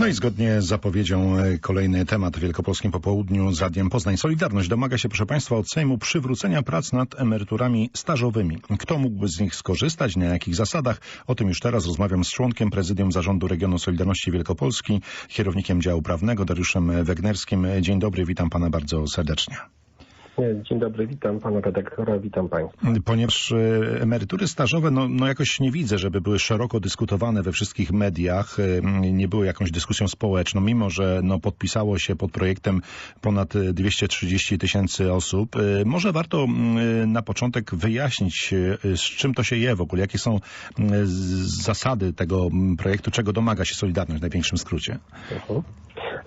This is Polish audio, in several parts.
No i zgodnie z zapowiedzią e, kolejny temat w Wielkopolskim Popołudniu z Radiem Poznań. Solidarność domaga się, proszę Państwa, od Sejmu przywrócenia prac nad emeryturami stażowymi. Kto mógłby z nich skorzystać, na jakich zasadach? O tym już teraz rozmawiam z członkiem Prezydium Zarządu Regionu Solidarności Wielkopolski, kierownikiem działu prawnego Dariuszem Wegnerskim. Dzień dobry, witam Pana bardzo serdecznie. Dzień dobry, witam pana redaktora, witam państwa. Ponieważ e, emerytury stażowe, no, no jakoś nie widzę, żeby były szeroko dyskutowane we wszystkich mediach, e, nie były jakąś dyskusją społeczną, mimo że no, podpisało się pod projektem ponad 230 tysięcy osób. E, Może warto na początek wyjaśnić, e, z czym to się je w ogóle, jakie są zasady tego projektu, czego domaga się Solidarność w największym skrócie. Mhm.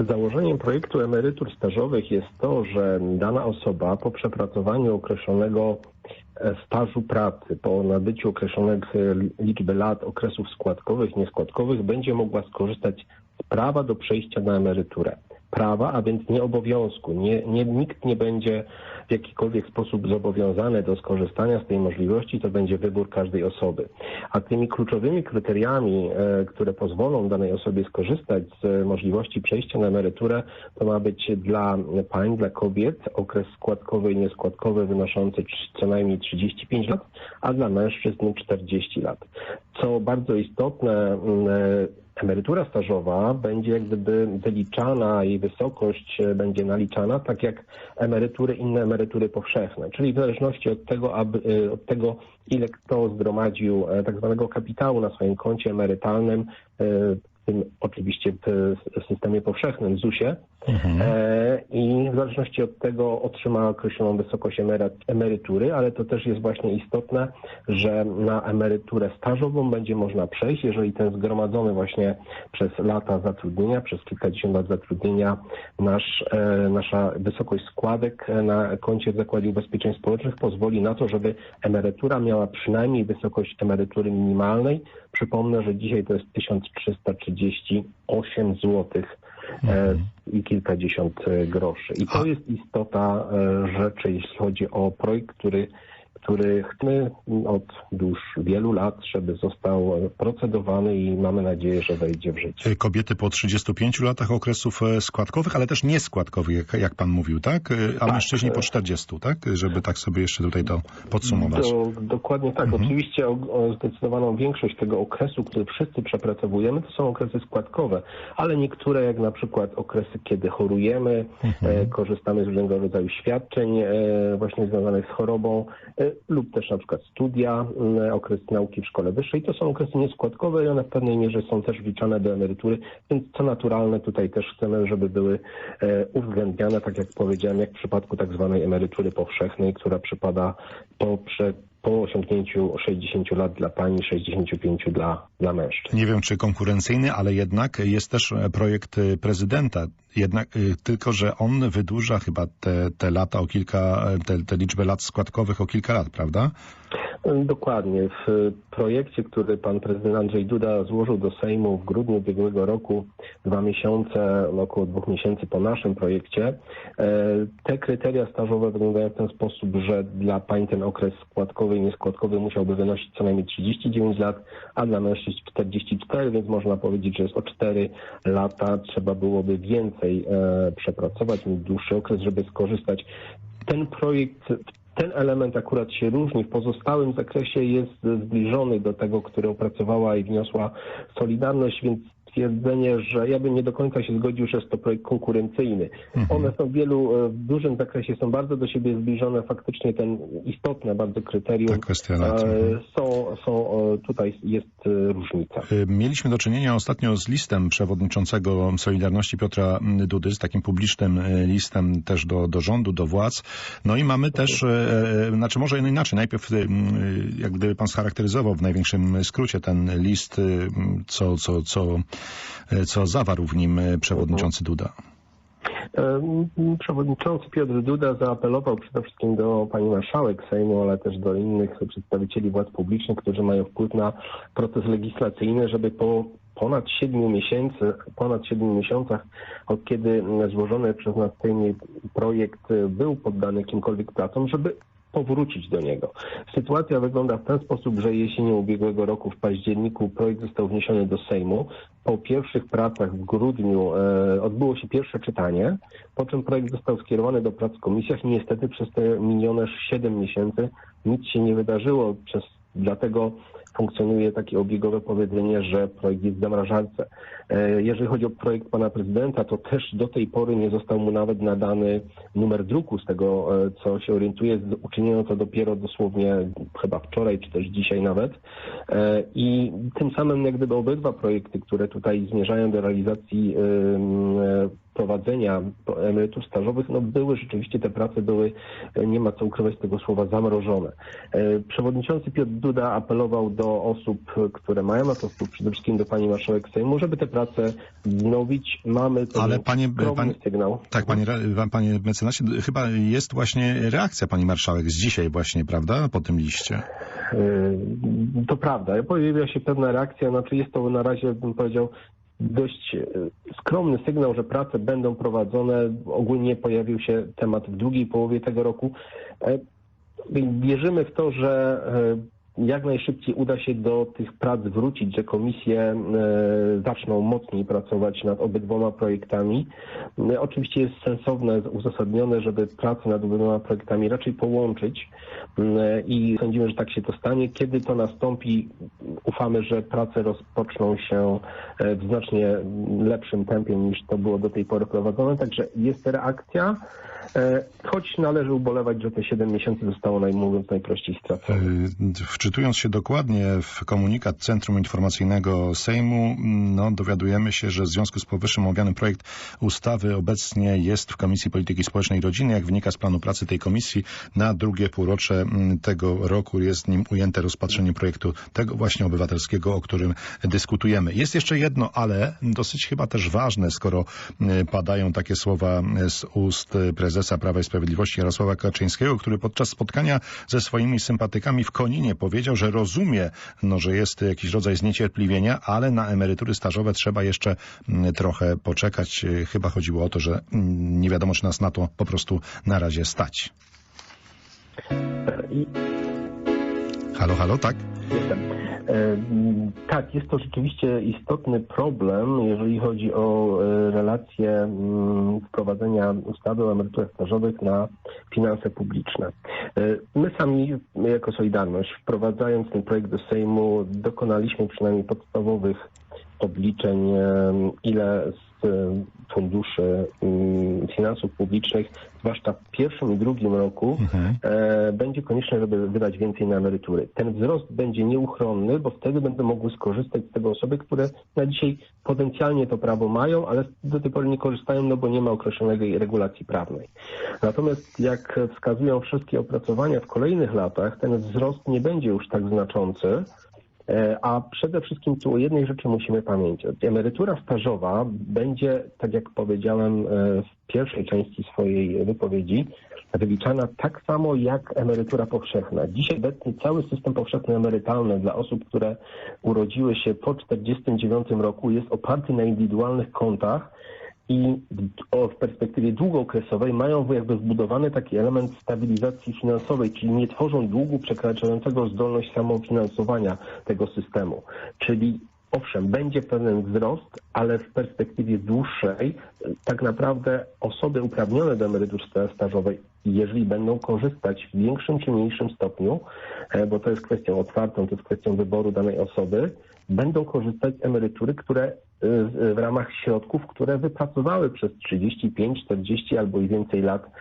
Założeniem projektu emerytur stażowych jest to, że dana osoba po przepracowaniu określonego e, stażu pracy, po nabyciu określonej liczby lat, okresów składkowych, nieskładkowych, będzie mogła skorzystać z prawa do przejścia na emeryturę. Prawa, a więc nie obowiązku. Nie, nie, nikt nie będzie w jakikolwiek sposób zobowiązany do skorzystania z tej możliwości, to będzie wybór każdej osoby. A tymi kluczowymi kryteriami, e, które pozwolą danej osobie skorzystać z e, możliwości przejścia na emeryturę, to ma być dla pań, dla kobiet okres składkowy i nieskładkowy wynoszący co najmniej 35 lat, a dla mężczyzn 40 lat. Co bardzo istotne, e, emerytura stażowa będzie jak gdyby wyliczana, jej wysokość e, będzie naliczana tak jak emerytury, inne emerytury powszechne, czyli w zależności od tego, aby, e, od tego ile kto zgromadził e, tak zwanego kapitału na swoim koncie emerytalnym, tym oczywiście w systemie powszechnym ZUS-ie e, i w zależności od tego otrzyma określoną wysokość emery- emerytury, ale to też jest właśnie istotne, że na emeryturę stażową będzie można przejść, jeżeli ten zgromadzony właśnie przez lata zatrudnienia, przez kilkadziesiąt lat zatrudnienia nasz, e, nasza wysokość składek e, na koncie w Zakładzie Ubezpieczeń Społecznych pozwoli na to, żeby emerytura miała przynajmniej wysokość emerytury minimalnej. Przypomnę, że dzisiaj to jest 1338 zł e, i kilkadziesiąt e, groszy. I to jest istota e, rzeczy, jeśli chodzi o projekt, który który chcemy od już wielu lat, żeby został e, procedowany i mamy nadzieję, że wejdzie w życie. E, Kobiety po 35 latach okresów e, składkowych, ale też nieskładkowych, jak, jak pan mówił, tak? E, A Tak. mężczyźni po 40, tak? Żeby tak sobie jeszcze tutaj to podsumować. Do, dokładnie tak. Oczywiście o, o zdecydowaną większość tego okresu, który wszyscy przepracowujemy, to są okresy składkowe, ale niektóre, jak na przykład okresy, kiedy chorujemy, e, korzystamy z różnego rodzaju świadczeń e, właśnie związanych z chorobą e, lub też na przykład studia, m, okres nauki w szkole wyższej, to są okresy nieskładkowe i one w pewnej mierze są też wliczane do emerytury, więc co naturalne tutaj też chcemy, żeby były e, uwzględniane, tak jak powiedziałem, jak w przypadku tak zwanej emerytury powszechnej, która przypada po, prze, po osiągnięciu 60 lat dla pani, 65 dla, dla mężczyzn. Nie wiem, czy konkurencyjny, ale jednak jest też e, projekt e, prezydenta. Jednak e, tylko, że on wydłuża chyba te, te lata o kilka, te, te liczbę lat składkowych o kilka lat, prawda? Dokładnie. W projekcie, który pan prezydent Andrzej Duda złożył do Sejmu w grudniu ubiegłego roku, dwa miesiące, około dwóch miesięcy po naszym projekcie, e, te kryteria stażowe wyglądają w ten sposób, że dla pań ten okres składkowy i nieskładkowy musiałby wynosić co najmniej 39 lat, a dla mężczyzn 44, więc można powiedzieć, że jest o 4 lata trzeba byłoby więcej e, przepracować, mieć dłuższy okres, żeby skorzystać. Ten projekt ten element akurat się różni. W pozostałym zakresie jest zbliżony do tego, który opracowała i wniosła Solidarność, więc twierdzenie, że ja bym nie do końca się zgodził, że jest to projekt konkurencyjny. One są w wielu, e, w dużym zakresie są bardzo do siebie zbliżone. Faktycznie ten istotne bardzo kryterium Ta e, mhm. są, są e, tutaj jest różnica. Mieliśmy do czynienia ostatnio z listem przewodniczącego Solidarności Piotra Dudy, z takim publicznym listem też do, do rządu, do władz. No i mamy też, znaczy może inaczej, najpierw jak gdyby pan scharakteryzował w największym skrócie ten list, co, co, co, co zawarł w nim y, przewodniczący Duda. Em, Przewodniczący Piotr Duda zaapelował przede wszystkim do pani marszałek Sejmu, ale też do innych przedstawicieli władz publicznych, którzy mają wpływ na proces legislacyjny, żeby po ponad siedmiu miesięcy, ponad siedmiu miesiącach, od kiedy złożony przez nas Sejmie projekt był poddany jakimkolwiek pracom, żeby powrócić do niego. Sytuacja wygląda w ten sposób, że jesienią ubiegłego roku w październiku projekt został wniesiony do Sejmu. Po pierwszych pracach w grudniu e, odbyło się pierwsze czytanie, po czym projekt został skierowany do prac w komisjach i niestety przez te minione 7 miesięcy nic się nie wydarzyło. Przez, dlatego funkcjonuje takie obiegowe powiedzenie, że projekt jest w zamrażarce. E, Jeżeli chodzi o projekt pana prezydenta, to też do tej pory nie został mu nawet nadany numer druku z tego, e, co się orientuje. Uczyniono to dopiero dosłownie chyba wczoraj, czy też dzisiaj nawet. E, I tym samym jak gdyby obydwa projekty, które tutaj zmierzają do realizacji prowadzenia emerytur stażowych, no były rzeczywiście te prace były, nie ma co ukrywać tego słowa, zamrożone. Przewodniczący Piotr Duda apelował do osób, które mają na to przede wszystkim do pani marszałek Sejmu, żeby te prace wznowić. Mamy pewien Ale panie- skromny panie- sygnał. Tak, panie, panie mecenasie, chyba jest właśnie reakcja pani marszałek z dzisiaj właśnie, prawda, po tym liście. Yy, To prawda. Pojawia się pewna reakcja, znaczy jest to na razie, bym powiedział, dość e, skromny sygnał, że prace będą prowadzone. Ogólnie pojawił się temat w drugiej połowie tego roku. E, Wierzymy w to, że e, jak najszybciej uda się do tych prac wrócić, że komisje e, zaczną mocniej pracować nad obydwoma projektami. E, Oczywiście jest sensowne, uzasadnione, żeby prace nad obydwoma projektami raczej połączyć e, i sądzimy, że tak się to stanie. Kiedy to nastąpi, ufamy, że prace rozpoczną się w znacznie lepszym tempie niż to było do tej pory prowadzone. Także jest reakcja, choć należy ubolewać, że te 7 miesięcy zostało, mówiąc najprościej, stracone. Wczytując się dokładnie w komunikat Centrum Informacyjnego Sejmu, no, dowiadujemy się, że w związku z powyższym omawiany projekt ustawy obecnie jest w Komisji Polityki Społecznej i Rodziny. Jak wynika z planu pracy tej komisji, na drugie półrocze mm, tego roku jest nim ujęte rozpatrzenie projektu tego właśnie obywatelskiego, o którym dyskutujemy. Jest jeszcze jedno, ale dosyć chyba też ważne, skoro y, padają takie słowa z ust prezesa Prawa i Sprawiedliwości Jarosława Kaczyńskiego, który podczas spotkania ze swoimi sympatykami w Koninie powiedział, że rozumie, no, że jest jakiś rodzaj zniecierpliwienia, ale na emerytury stażowe trzeba jeszcze mm, trochę poczekać. Chyba chodziło o to, że mm, nie wiadomo, czy nas na to po prostu na razie stać. Halo, halo, tak? Jestem. E, m, Tak, jest to rzeczywiście istotny problem, jeżeli chodzi o e, relacje mm, wprowadzenia ustawy o emeryturach stażowych na finanse publiczne. E, My sami, jako Solidarność, wprowadzając ten projekt do Sejmu, dokonaliśmy przynajmniej podstawowych obliczeń, ile funduszy mm, finansów publicznych, zwłaszcza w pierwszym i drugim roku, Mhm. e, będzie konieczne, żeby wydać więcej na emerytury. Ten wzrost będzie nieuchronny, bo wtedy będą mogły skorzystać z tego osoby, które na dzisiaj potencjalnie to prawo mają, ale do tej pory nie korzystają, no bo nie ma określonej regulacji prawnej. Natomiast jak wskazują wszystkie opracowania w kolejnych latach, ten wzrost nie będzie już tak znaczący, A przede wszystkim tu o jednej rzeczy musimy pamiętać. Emerytura stażowa będzie, tak jak powiedziałem e, w pierwszej części swojej wypowiedzi, wyliczana tak samo jak emerytura powszechna. Dzisiaj obecnie cały system powszechny emerytalny dla osób, które urodziły się po 1949 roku jest oparty na indywidualnych kontach i w- perspektywie długookresowej mają jakby wbudowany taki element stabilizacji finansowej, czyli nie tworzą długu przekraczającego zdolność samofinansowania tego systemu. Czyli owszem, będzie pewien wzrost, ale w perspektywie dłuższej e, tak naprawdę osoby uprawnione do emerytury sta- stażowej, jeżeli będą korzystać w większym czy mniejszym stopniu, e, bo to jest kwestią otwartą, to jest kwestią wyboru danej osoby, będą korzystać z emerytury, które y, w ramach środków, które wypracowały przez 35, 40 albo i więcej lat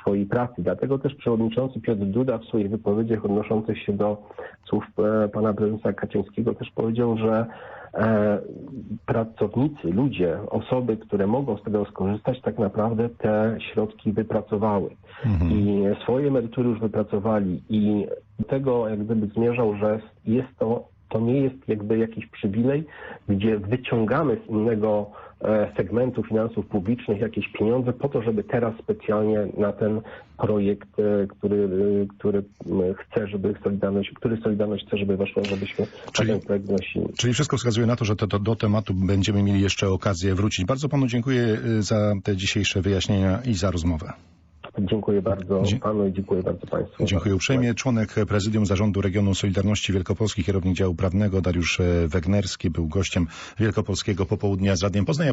swojej pracy. Dlatego też przewodniczący Piotr Duda w swoich wypowiedziach odnoszących się do słów e, pana prezesa Kaczyńskiego też powiedział, że e, pracownicy, ludzie, osoby, które mogą z tego skorzystać, tak naprawdę te środki wypracowały Mhm. i swoje emerytury już wypracowali i do tego jak gdyby zmierzał, że jest to, to nie jest jakby jakiś przywilej, gdzie wyciągamy z innego e, segmentu finansów publicznych jakieś pieniądze po to, żeby teraz specjalnie na ten projekt, e, który, e, który chce, żeby Solidarność, który Solidarność chce, żeby weszło, żebyśmy Czyli- ten projekt wnosili. Czyli wszystko wskazuje na to, że to, to, do tematu będziemy mieli jeszcze okazję wrócić. Bardzo panu dziękuję za te dzisiejsze wyjaśnienia i za rozmowę. Dziękuję bardzo Dzie- panu i dziękuję bardzo państwu. Dziękuję uprzejmie. Członek Prezydium Zarządu Regionu Solidarności Wielkopolski, kierownik działu prawnego Dariusz e, Wegnerski był gościem Wielkopolskiego Popołudnia z Radiem Poznań.